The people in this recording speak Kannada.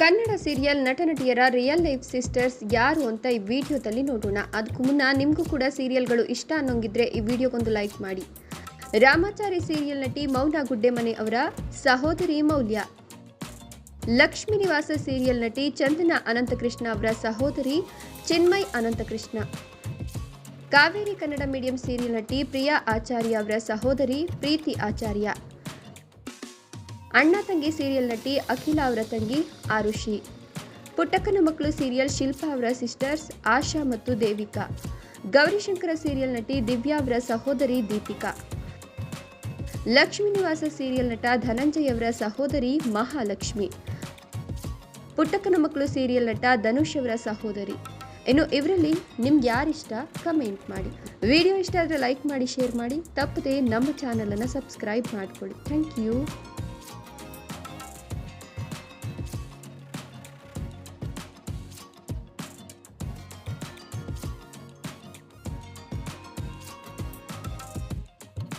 ಕನ್ನಡ ಸೀರಿಯಲ್ ನಟ ನಟಿಯರ ರಿಯಲ್ ಲೈಫ್ ಸಿಸ್ಟರ್ಸ್ ಯಾರು ಅಂತ ಈ ವಿಡಿಯೋದಲ್ಲಿ ನೋಡೋಣ. ಅದಕ್ಕೂ ಮುನ್ನ ನಿಮಗೂ ಕೂಡ ಸೀರಿಯಲ್ಗಳು ಇಷ್ಟ ಅನ್ನೋಂಗಿದ್ರೆ ಈ ವಿಡಿಯೋಗೊಂದು ಲೈಕ್ ಮಾಡಿ. ರಾಮಾಚಾರಿ ಸೀರಿಯಲ್ ನಟಿ ಮೌನ ಗುಡ್ಡೆಮನೆ ಅವರ ಸಹೋದರಿ ಮೌಲ್ಯ. ಲಕ್ಷ್ಮೀ ನಿವಾಸ ಸೀರಿಯಲ್ ನಟಿ ಚಂದನ ಅನಂತಕೃಷ್ಣ ಅವರ ಸಹೋದರಿ ಚಿನ್ಮಯ್ ಅನಂತಕೃಷ್ಣ. ಕಾವೇರಿ ಕನ್ನಡ ಮೀಡಿಯಂ ಸೀರಿಯಲ್ ನಟಿ ಪ್ರಿಯಾ ಆಚಾರ್ಯ ಅವರ ಸಹೋದರಿ ಪ್ರೀತಿ ಆಚಾರ್ಯ. ಅಣ್ಣ ತಂಗಿ ಸೀರಿಯಲ್ ನಟಿ ಅಖಿಲ ಅವರ ತಂಗಿ ಆರುಷಿ. ಪುಟ್ಟಕ್ಕನ ಮಕ್ಕಳು ಸೀರಿಯಲ್ ಶಿಲ್ಪಾ ಅವರ ಸಿಸ್ಟರ್ಸ್ ಆಶಾ ಮತ್ತು ದೇವಿಕಾ. ಗೌರಿಶಂಕರ ಸೀರಿಯಲ್ ನಟಿ ದಿವ್ಯಾ ಅವರ ಸಹೋದರಿ ದೀಪಿಕಾ. ಲಕ್ಷ್ಮೀ ನಿವಾಸ ಸೀರಿಯಲ್ ನಟ ಧನಂಜಯ್ ಅವರ ಸಹೋದರಿ ಮಹಾಲಕ್ಷ್ಮಿ. ಪುಟ್ಟಕ್ಕನ ಮಕ್ಕಳು ಸೀರಿಯಲ್ ನಟ ಧನುಷ್ ಅವರ ಸಹೋದರಿ. ಇನ್ನು ಇವರಲ್ಲಿ ನಿಮ್ಗೆ ಯಾರಿಷ್ಟ ಕಮೆಂಟ್ ಮಾಡಿ. ವಿಡಿಯೋ ಇಷ್ಟ ಆದರೆ ಲೈಕ್ ಮಾಡಿ, ಶೇರ್ ಮಾಡಿ. ತಪ್ಪದೆ ನಮ್ಮ ಚಾನಲನ್ನು ಸಬ್ಸ್ಕ್ರೈಬ್ ಮಾಡಿಕೊಳ್ಳಿ. Thank you.